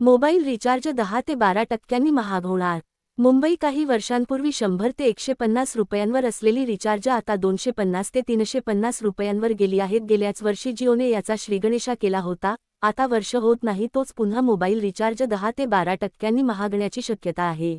Mobile recharge दहा ते बारा टक्क्यांनी महाग होणार. मुंबई काही वर्षांपूर्वी शंभर ते एकशे पन्नास रुपयांवर असलेली रिचार्ज आता दोनशे पन्नास ते तीनशे पन्नास रुपयांवर गेली आहेत. गेल्याच वर्षी जिओने याचा श्रीगणेशा केला होता. आता वर्ष होत नाही तोच पुन्हा मोबाईल रिचार्ज दहा ते बारा टक्क्यांनी महागण्याची शक्यता आहे.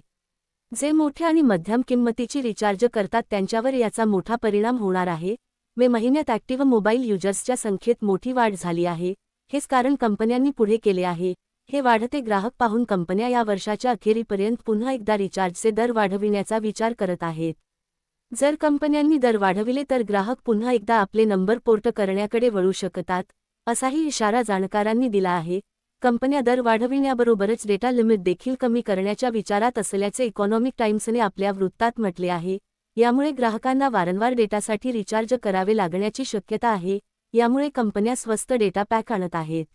जे मोठ्या आणि मध्यम किंमतीची रिचार्ज करतात त्यांच्यावर याचा मोठा परिणाम होणार आहे. मे महिन्यात ॲक्टिव्ह मोबाईल युजर्सच्या संख्येत मोठी वाढ झाली आहे. हेच कारण कंपन्यांनी पुढे केले आहे. हे वाढते ग्राहक पाहून कंपन्या या वर्षाच्या अखेरीपर्यंत पुन्हा एकदा रिचार्जचे दर वाढविण्याचा विचार करत आहेत. जर कंपन्यांनी दर वाढविले तर ग्राहक पुन्हा एकदा आपले नंबर पोर्ट करण्याकडे वळू शकतात असाही इशारा जाणकारांनी दिला आहे. कंपन्या दर वाढविण्याबरोबरच डेटा लिमिट देखील कमी करण्याच्या विचारात असल्याचे इकॉनॉमिक टाइम्सने आपल्या वृत्तात म्हटले आहे. यामुळे ग्राहकांना वारंवार डेटासाठी रिचार्ज करावे लागण्याची शक्यता आहे यामुळे कंपन्या स्वस्त डेटा पॅक आणत आहेत.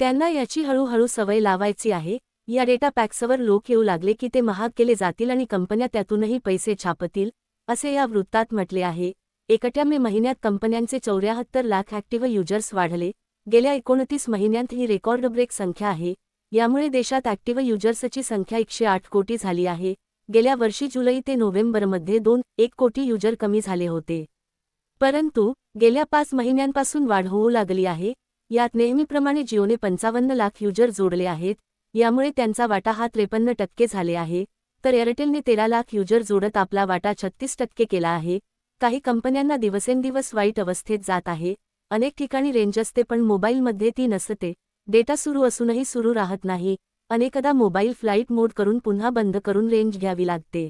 त्यांना याची हळूहळू सवय लावायची आहे. या डेटा पॅक्सवर लोक येऊ लागले की ते महाग केले जातील आणि कंपन्या त्यातूनही पैसे छापतील असे या वृत्तात म्हटले आहे. एकट्या मे महिन्यात कंपन्यांचे चौऱ्याहत्तर लाख ॲक्टिव्ह युजर्स वाढले. गेल्या एकोणतीस महिन्यांत ही रेकॉर्ड ब्रेक संख्या आहे. यामुळे देशात ॲक्टिव्ह युजर्सची संख्या एकशे आठ कोटी झाली आहे. गेल्या वर्षी जुलै ते नोव्हेंबरमध्ये दोन एक कोटी युजर कमी झाले होते. परंतु गेल्या पाच महिन्यांपासून वाढ होऊ लागली आहे. यात नेहमीप्रमाणे जिओने पंचावन्न लाख युजर जोडले आहेत यामुळे त्यांचा वाटा हा त्रेपन्न टक्के झाले आहे. तर एअरटेलने तेरा लाख युजर जोडत आपला वाटा छत्तीस टक्के केला आहे. काही कंपन्यांना दिवसेंदिवस वाईट अवस्थेत जात आहे. अनेक ठिकाणी रेंज असते पण मोबाईलमध्ये ती नसते. डेटा सुरू असूनही सुरू राहत नाही. अनेकदा मोबाईल फ्लाईट मोड करून पुन्हा बंद करून रेंज घ्यावी लागते.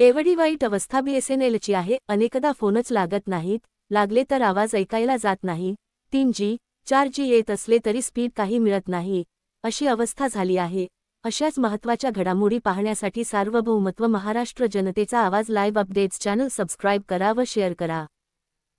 एवढी वाईट अवस्था बीएसएनएलची आहे. अनेकदा फोनच लागत नाहीत. लागले तर आवाज ऐकायला जात नाही. तीन जी चार जी येत असले तरी स्पीड काही मिळत नाही. अशी अवस्था झाली आहे. अशाच महत्त्वाच्या घडामोडी पाहण्यासाठी सार्वभौमत्व महाराष्ट्र जनतेचा आवाज लाईव्ह अपडेट्स चॅनल सबस्क्राईब करा व शेअर करा.